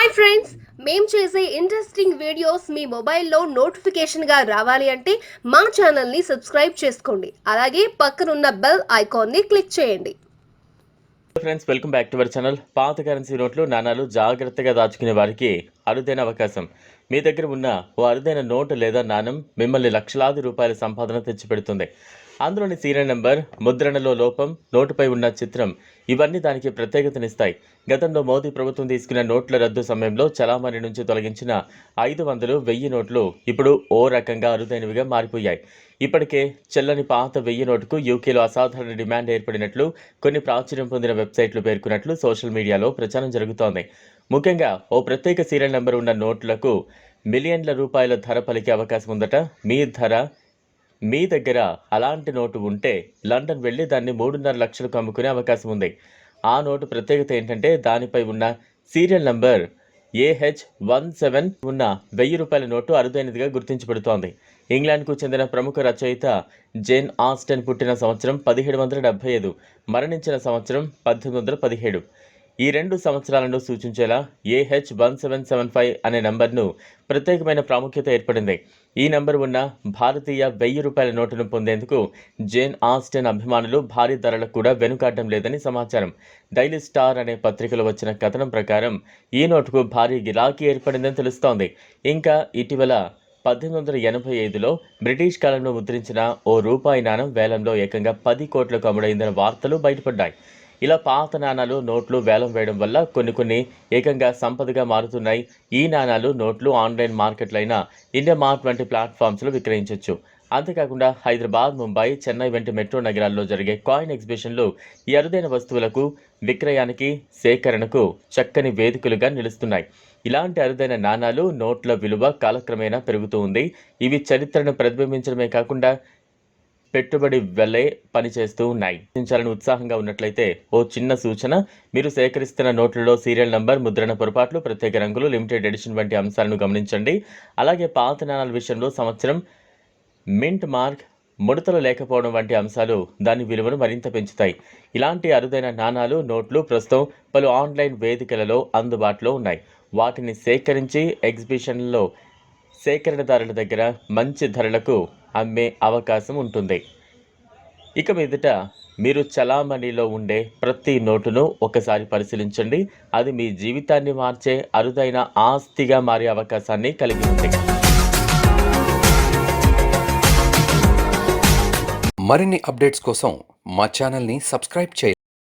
Hi friends మేము చేసే interesting videos మీ మొబైల్లో నోటిఫికేషన్గా రావాలి అంటే మా ఛానల్ని సబ్స్క్రైబ్ చేసుకోండి. అలాగే పక్కనున్న బెల్ ఐకాన్ని క్లిక్ చేయండి. Friends welcome back to our channel పాత కరెన్సీ నోట్లు నాణాలు జాగ్రత్తగా దాచుకునే వారికి అరుదైన అవకాశం. మీ దగ్గర ఉన్న ఓ అరుదైన నోటు లేదా నాణం మిమ్మల్ని లక్షలాది రూపాయల సంపాదన తెచ్చిపెడుతుంది. అందులోని సీరియల్ నెంబర్ ముద్రణలో లోపం నోటుపై ఉన్న చిత్రం ఇవన్నీ దానికి ప్రత్యేకతనిస్తాయి. గతంలో మోదీ ప్రభుత్వం తీసుకున్న నోట్ల రద్దు సమయంలో చలామణి నుంచి తొలగించిన ఐదు వందలు వెయ్యి నోట్లు ఇప్పుడు ఓ రకంగా అరుదైనవిగా మారిపోయాయి. ఇప్పటికే చెల్లని పాత వెయ్యి నోటుకు యూకేలో అసాధారణ డిమాండ్ ఏర్పడినట్లు కొన్ని ప్రాచుర్యం పొందిన వెబ్సైట్లు పేర్కొన్నట్లు సోషల్ మీడియాలో ప్రచారం జరుగుతోంది. ముఖ్యంగా ఓ ప్రత్యేక సీరియల్ నెంబర్ ఉన్న నోట్లకు మిలియన్ల రూపాయల ధర పలికే అవకాశం ఉందట. మీ ధర మీ దగ్గర అలాంటి నోటు ఉంటే లండన్ వెళ్ళి దాన్ని మూడున్నర లక్షలకు అమ్ముకునే అవకాశం ఉంది. ఆ నోటు ప్రత్యేకత ఏంటంటే దానిపై ఉన్న serial number A H one seven ఉన్న వెయ్యి రూపాయల నోటు అరుదైనదిగా గుర్తించబడుతోంది. ఇంగ్లాండ్కు చెందిన ప్రముఖ రచయిత జేన్ ఆస్టన్ పుట్టిన సంవత్సరం పదిహేడు వందల డెబ్బై ఐదు మరణించిన సంవత్సరం పద్దెనిమిది వందల పదిహేడు. ఈ రెండు సంవత్సరాలను సూచించేలా A H one seven seven five అనే నంబర్ను ప్రత్యేకమైన ప్రాముఖ్యత ఏర్పడింది. ఈ నంబర్ ఉన్న భారతీయ వెయ్యి రూపాయల నోటును పొందేందుకు జేన్ ఆస్టెన్ అభిమానులు భారీ ధరలకు కూడా వెనుకాడడం లేదని సమాచారం. డైలీ స్టార్ అనే పత్రికలో వచ్చిన కథనం ప్రకారం ఈ నోటుకు భారీ గిరాకీ ఏర్పడిందని తెలుస్తోంది. ఇంకా ఇటీవల పద్దెనిమిది వందల ఎనభై ఐదులో బ్రిటిష్ కాలంలో ముద్రించిన ఓ రూపాయి నాణం వేలంలో ఏకంగా పది కోట్లకు అమ్ముడైందన్న వార్తలు బయటపడ్డాయి. ఇలా పాత నాణాలు నోట్లు వేలం వేయడం వల్ల కొన్ని కొన్ని ఏకంగా సంపదగా మారుతున్నాయి. ఈ నాణాలు నోట్లు ఆన్లైన్ మార్కెట్లైన ఇండియా మార్ట్ వంటి ప్లాట్ఫామ్స్లో విక్రయించవచ్చు అంతేకాకుండా హైదరాబాద్ ముంబై చెన్నై వంటి మెట్రో నగరాల్లో జరిగే కాయిన్ ఎగ్జిబిషన్లు ఈ అరుదైన వస్తువులకు విక్రయానికి సేకరణకు చక్కని వేదికలుగా నిలుస్తున్నాయి. ఇలాంటి అరుదైన నాణాలు నోట్ల విలువ కాలక్రమేణా పెరుగుతూ ఉంది. ఇవి చరిత్రను ప్రతిబింబించడమే కాకుండా పెట్టుబడి వెళ్ళే పనిచేస్తూ ఉన్నాయి. గుర్తించాలని ఉత్సాహంగా ఉన్నట్లయితే ఓ చిన్న సూచన మీరు సేకరిస్తున్న నోట్లలో సీరియల్ నంబర్ ముద్రణ పొరపాట్లు ప్రత్యేక రంగులు లిమిటెడ్ ఎడిషన్ వంటి అంశాలను గమనించండి. అలాగే పాత నాణాల విషయంలో సంవత్సరం మింట్ మార్క్ ముడతలు లేకపోవడం వంటి అంశాలు దాని విలువను మరింత పెంచుతాయి. ఇలాంటి అరుదైన నాణాలు నోట్లు ప్రస్తుతం పలు ఆన్లైన్ వేదికలలో అందుబాటులో ఉన్నాయి. వాటిని సేకరించి ఎగ్జిబిషన్లో సేకరణదారుల దగ్గర మంచి ధరలకు అమ్మే అవకాశం ఉంటుంది. ఇక మీదట మీరు చలామణిలో ఉండే ప్రతి నోటును ఒకసారి పరిశీలించండి. అది మీ జీవితాన్ని మార్చే అరుదైన ఆస్తిగా మారే అవకాశాన్ని కలిగి ఉంది. మరిన్ని అప్డేట్స్ కోసం మా ఛానల్ని సబ్స్క్రైబ్ చేయండి.